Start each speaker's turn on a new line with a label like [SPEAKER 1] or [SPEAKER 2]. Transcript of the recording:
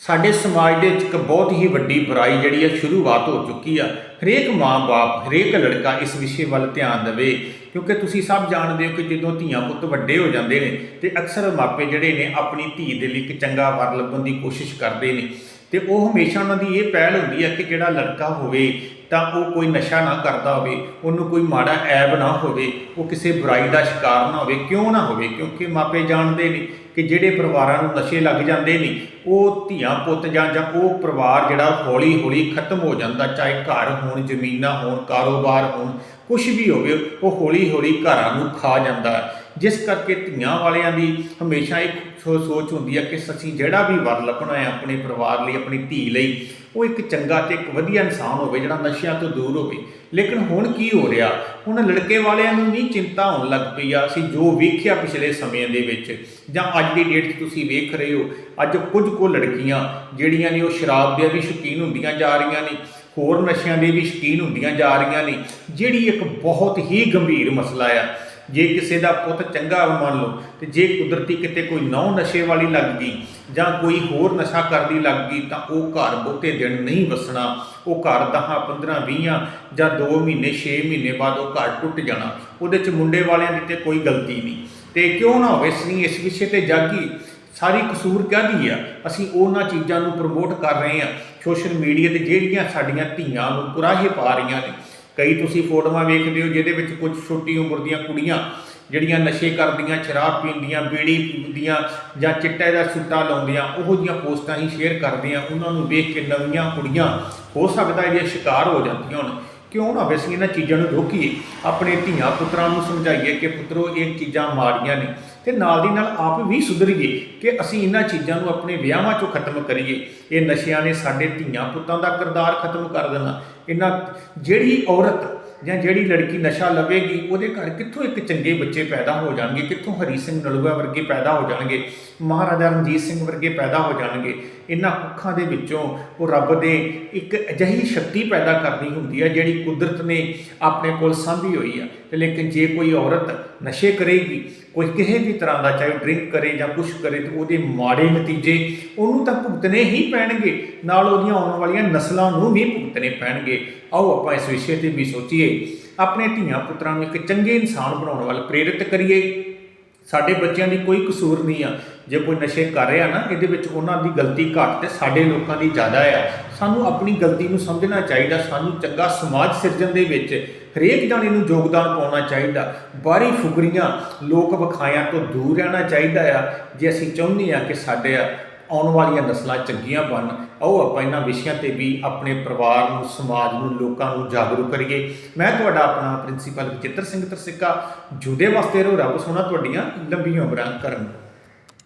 [SPEAKER 1] ਸਾਡੇ ਸਮਾਜ ਦੇ ਵਿੱਚ ਇੱਕ ਬਹੁਤ ਹੀ ਵੱਡੀ ਬੁਰਾਈ ਜਿਹੜੀ ਆ ਸ਼ੁਰੂਆਤ ਹੋ ਚੁੱਕੀ ਆ। ਹਰੇਕ ਮਾਂ-ਬਾਪ, ਹਰੇਕ ਲੜਕਾ ਇਸ ਵਿਸ਼ੇ ਵੱਲ ਧਿਆਨ ਦੇਵੇ, ਕਿਉਂਕਿ ਤੁਸੀਂ ਸਭ ਜਾਣਦੇ ਹੋ ਕਿ ਜਦੋਂ ਧੀਆਂ ਪੁੱਤ ਵੱਡੇ ਹੋ ਜਾਂਦੇ ਨੇ ਤੇ ਅਕਸਰ ਮਾਪੇ ਜਿਹੜੇ ਨੇ ਆਪਣੀ ਧੀ ਦੇ ਲਈ ਇੱਕ ਚੰਗਾ ਵਰ ਲੱਭਣ ਦੀ ਕੋਸ਼ਿਸ਼ ਕਰਦੇ ਨੇ। ਤੇ ਉਹ ਹਮੇਸ਼ਾ ਉਹਨਾਂ ਦੀ ਇਹ ਪਹਿਲ ਹੁੰਦੀ ਹੈ ਕਿ ਜਿਹੜਾ ਲੜਕਾ ਹੋਵੇ ਤਾਂ ਉਹ ਕੋਈ ਨਸ਼ਾ ਨਾ ਕਰਦਾ ਹੋਵੇ, ਉਹਨੂੰ ਕੋਈ ਮਾੜਾ ਐਬ ਨਾ ਹੋਵੇ, ਉਹ ਕਿਸੇ ਬੁਰਾਈ ਦਾ ਸ਼ਿਕਾਰ ਨਾ ਹੋਵੇ, ਕਿਉਂ ਨਾ ਹੋਵੇ? ਕਿਉਂਕਿ ਮਾਪੇ ਜਾਣਦੇ ਨੇ ਕਿ ਜਿਹੜੇ ਪਰਿਵਾਰਾਂ ਨੂੰ ਨਸ਼ੇ ਲੱਗ ਜਾਂਦੇ ਨੇ ਉਹ ਧੀਆਂ, ਪੁੱਤ ਜਾਂ ਜਾਂ ਉਹ ਪਰਿਵਾਰ ਜਿਹੜਾ ਹੌਲੀ ਹੌਲੀ ਖਤਮ ਹੋ ਜਾਂਦਾ, ਚਾਹੇ ਘਰ ਹੋਣ, ਜ਼ਮੀਨਾਂ ਹੋਣ, ਕਾਰੋਬਾਰ ਹੋਣ ਕੁਝ ਵੀ ਹੋਵੇ, ਉਹ ਹੌਲੀ ਹੌਲੀ ਘਰਾਂ ਨੂੰ ਖਾ ਜਾਂਦਾ ਹੈ। ਜਿਸ ਕਰਕੇ ਧੀਆਂ ਵਾਲਿਆਂ ਦੀ ਹਮੇਸ਼ਾ ਇੱਕ ਸੋ- ਸੋਚ ਹੁੰਦੀ ਹੈ ਕਿ ਅਸੀਂ ਜਿਹੜਾ ਵੀ ਵਰ ਲੱਭਣਾ ਹੈ ਆਪਣੇ ਪਰਿਵਾਰ ਲਈ, ਆਪਣੀ ਧੀ ਲਈ, ਉਹ ਇੱਕ ਚੰਗਾ ਤੇ ਇੱਕ ਵਧੀਆ ਇਨਸਾਨ ਹੋਵੇ, ਜਿਹੜਾ ਨਸ਼ਿਆਂ ਤੋਂ ਦੂਰ ਹੋਵੇ। ਲੇਕਿਨ ਹੁਣ ਕੀ ਹੋ ਰਿਹਾ? ਹੁਣ ਲੜਕੇ ਵਾਲਿਆਂ ਨੂੰ ਨਹੀਂ ਚਿੰਤਾ ਹੋਣ ਲੱਗ ਪਈ ਆ। ਅਸੀਂ ਜੋ ਵੇਖਿਆ ਪਿਛਲੇ ਸਮੇਂ ਦੇ ਵਿੱਚ, ਜਾਂ ਅੱਜ ਦੀ ਡੇਟ 'ਚ ਤੁਸੀਂ ਵੇਖ ਰਹੇ ਹੋ, ਅੱਜ ਕੁਝ ਕੁ ਲੜਕੀਆਂ ਜਿਹੜੀਆਂ ਨੇ ਉਹ ਸ਼ਰਾਬ ਦੀਆਂ ਵੀ ਸ਼ੌਕੀਨ ਹੁੰਦੀਆਂ ਜਾ ਰਹੀਆਂ ਨੇ, ਹੋਰ ਨਸ਼ਿਆਂ ਦੇ ਵੀ ਸ਼ੌਕੀਨ ਹੁੰਦੀਆਂ ਜਾ ਰਹੀਆਂ ਨੇ, ਜਿਹੜੀ ਇੱਕ ਬਹੁਤ ਹੀ ਗੰਭੀਰ ਮਸਲਾ ਆ। ਜੇ ਕਿਸੇ ਦਾ ਪੁੱਤ ਚੰਗਾ ਮੰਨ ਲਓ, ਤੇ ਜੇ ਕੁਦਰਤੀ ਕਿਤੇ ਕੋਈ ਨੌ ਨਸ਼ੇ ਵਾਲੀ ਲੱਗ ਗਈ ਜਾਂ ਕੋਈ ਹੋਰ ਨਸ਼ਾ ਕਰਦੀ ਲੱਗ ਗਈ, ਤਾਂ ਉਹ ਘਰ ਬਹੁਤੇ ਦਿਨ ਨਹੀਂ ਵਸਣਾ। ਉਹ ਘਰ 10 15 20 ਜਾਂ 2 ਮਹੀਨੇ 6 ਮਹੀਨੇ ਬਾਅਦ ਉਹ ਘਰ ਟੁੱਟ ਜਾਣਾ। ਉਹਦੇ ਚ ਮੁੰਡੇ ਵਾਲਿਆਂ ਦੀ ਤੇ ਕੋਈ ਗਲਤੀ ਨਹੀਂ। ਤੇ ਕਿਉਂ ਨਾ ਹੋਵੇ ਅਸੀਂ ਇਸ ਵਿਸ਼ੇ ਤੇ ਜਾਗੀ। ਸਾਰੀ ਕਸੂਰ ਕਾਹਦੀ ਆ? ਅਸੀਂ ਉਹਨਾਂ ਚੀਜ਼ਾਂ ਨੂੰ ਪ੍ਰਮੋਟ ਕਰ ਰਹੇ ਆ। ਸੋਸ਼ਲ ਮੀਡੀਆ ਤੇ ਜਿਹੜੀਆਂ ਸਾਡੀਆਂ ਧੀਆਂ ਨੂੰ ਕੁਰਾਹੇ ਪਾ ਰਹੀਆਂ ਨੇ ਕਈ ਤੁਸੀਂ ਫੋਟੋਆਂ ਵੇਖਦੇ ਹੋ ਜਿਹਦੇ ਵਿੱਚ ਕੁਝ ਛੋਟੀ ਉਮਰ ਦੀਆਂ ਕੁੜੀਆਂ ਜਿਹੜੀਆਂ ਨਸ਼ੇ ਕਰਦੀਆਂ, ਸ਼ਰਾਬ ਪੀਂਦੀਆਂ, ਬੀੜੀ ਪੀਂਦੀਆਂ ਜਾਂ ਚਿੱਟੇ ਦਾ ਸੁੱਟਾ ਲਾਉਂਦੀਆਂ, ਉਹੋ ਜੀਆਂ ਪੋਸਟਾਂ ਹੀ ਸ਼ੇਅਰ ਕਰਦੀਆਂ, ਉਹਨਾਂ ਨੂੰ ਵੇਖ ਕੇ ਨਵੀਆਂ ਕੁੜੀਆਂ ਹੋ ਸਕਦਾ ਇਹ ਸ਼ਿਕਾਰ ਹੋ ਜਾਂਦੀਆਂ ਹੁਣ। ਕਿਉਂ ਨਾ ਅਸੀਂ ਇਹਨਾਂ ਚੀਜ਼ਾਂ ਨੂੰ ਰੋਕੀਏ, ਆਪਣੇ ਧੀਆਂ ਪੁੱਤਰਾਂ ਨੂੰ ਸਮਝਾਈਏ ਕਿ ਪੁੱਤਰੋ, ਇਹ ਚੀਜ਼ਾਂ ਮਾੜੀਆਂ ਨੇ। ਤੇ ਨਾਲ ਦੀ ਨਾਲ ਆਪ ਵੀ ਸੁਧਰੀਏ ਕਿ ਅਸੀਂ ਇਹਨਾਂ ਚੀਜ਼ਾਂ ਨੂੰ ਆਪਣੇ ਵਿਆਹਾਂ 'ਚੋਂ ਖਤਮ ਕਰੀਏ। ਇਹ ਨਸ਼ਿਆਂ ਨੇ ਸਾਡੇ ਧੀਆਂ ਪੁੱਤਾਂ ਦਾ ਕਿਰਦਾਰ ਖਤਮ ਕਰ ਦੇਣਾ। ਇਹਨਾਂ ਜਿਹੜੀ ਔਰਤ ਜਾਂ ਜਿਹੜੀ ਲੜਕੀ ਨਸ਼ਾ ਲਵੇਗੀ ਉਹਦੇ ਘਰ ਕਿੱਥੋਂ ਇੱਕ ਚੰਗੇ ਬੱਚੇ ਪੈਦਾ ਹੋ ਜਾਣਗੇ? ਕਿੱਥੋਂ ਹਰੀ ਸਿੰਘ ਨਲੂਆ ਵਰਗੇ ਪੈਦਾ ਹੋ ਜਾਣਗੇ? ਮਹਾਰਾਜਾ ਰਣਜੀਤ ਸਿੰਘ ਵਰਗੇ ਪੈਦਾ ਹੋ ਜਾਣਗੇ? ਇਹਨਾਂ ਕੁੱਖਾਂ ਦੇ ਵਿੱਚੋਂ ਉਹ ਰੱਬ ਦੇ ਇੱਕ ਅਜਿਹੀ ਸ਼ਕਤੀ ਪੈਦਾ ਕਰਨੀ ਹੁੰਦੀ ਹੈ ਜਿਹੜੀ ਕੁਦਰਤ ਨੇ ਆਪਣੇ ਕੋਲ ਸਾਂਭੀ ਹੋਈ ਆ। ਤੇ ਲੇਕਿਨ ਜੇ ਕੋਈ ਔਰਤ ਨਸ਼ੇ ਕਰੇਗੀ, ਕੋਈ ਕਿਸੇ ਵੀ ਤਰ੍ਹਾਂ ਦਾ, ਚਾਹੇ ਡਰਿੰਕ ਕਰੇ ਜਾਂ ਕੁਛ ਕਰੇ, ਤੇ ਉਹਦੇ ਮਾੜੇ ਨਤੀਜੇ ਉਹਨੂੰ ਤਾਂ ਭੁਗਤਣੇ ਹੀ ਪੈਣਗੇ। ਨਾਲ ਉਹਦੀਆਂ ਆਉਣ ਵਾਲੀਆਂ ਨਸਲਾਂ ਨੂੰ ਵੀ ਭੁਗਤਣੇ ਪੈਣਗੇ। ਆਓ ਆਪਾਂ ਇਸ ਵਿਸ਼ੇ ਤੇ ਵੀ ਸੋਚੀਏ। ਆਪਣੇ ਧੀਆਂ ਪੁੱਤਰਾਂ ਨੂੰ ਇੱਕ ਚੰਗੇ ਇਨਸਾਨ ਬਣਾਉਣ ਵੱਲ ਪ੍ਰੇਰਿਤ ਕਰੀਏ। ਸਾਡੇ ਬੱਚਿਆਂ ਦੀ ਕੋਈ ਕਸੂਰ ਨਹੀਂ ਆ। ਜੇ ਕੋਈ ਨਸ਼ੇ ਕਰ ਰਿਹਾ ਨਾ, ਇਹਦੇ ਵਿੱਚ ਉਹਨਾਂ ਦੀ ਗਲਤੀ ਘੱਟ ਤੇ ਸਾਡੇ ਲੋਕਾਂ ਦੀ ਜ਼ਿਆਦਾ ਆ। ਸਾਨੂੰ ਆਪਣੀ ਗਲਤੀ ਨੂੰ ਸਮਝਣਾ ਚਾਹੀਦਾ, ਸਾਨੂੰ ਚੰਗਾ ਸਮਾਜ ਸਿਰਜਣ ਦੇ ਵਿੱਚ ਹਰੇਕ ਜਾਣੇ ਨੂੰ ਯੋਗਦਾਨ ਪਾਉਣਾ ਚਾਹੀਦਾ। ਬਾਹਰੀ ਫੁਕਰੀਆਂ ਲੋਕ ਵਿਖਾਇਆਂ ਤੋਂ ਦੂਰ ਰਹਿਣਾ ਚਾਹੀਦਾ ਆ। ਜੇ ਅਸੀਂ ਚਾਹੁੰਦੇ ਆ ਕਿ ਸਾਡੇ ਆਉਣ ਵਾਲੀਆਂ ਨਸਲਾਂ ਚੰਗੀਆਂ ਬਣਨ ਆਓ ਆਪਾਂ ਇਹਨਾਂ ਵਿਸ਼ਿਆਂ ਤੇ ਵੀ ਆਪਣੇ ਪਰਿਵਾਰ ਨੂੰ, ਸਮਾਜ ਨੂੰ, ਲੋਕਾਂ ਨੂੰ ਜਾਗਰੂਕ ਕਰੀਏ। ਮੈਂ ਤੁਹਾਡਾ ਆਪਣਾ ਪ੍ਰਿੰਸੀਪਲ ਚਿੱਤਰ ਸਿੰਘ ਤਰਸਿੱਕਾ, ਜੁਦੇ ਵਾਸਤੇ ਰਹੋ। ਰੱਬ ਸੋਹਣਾ ਤੁਹਾਡੀਆਂ ਲੰਬੀਆਂ ਉਮਰਾਂ ਕਰਨ।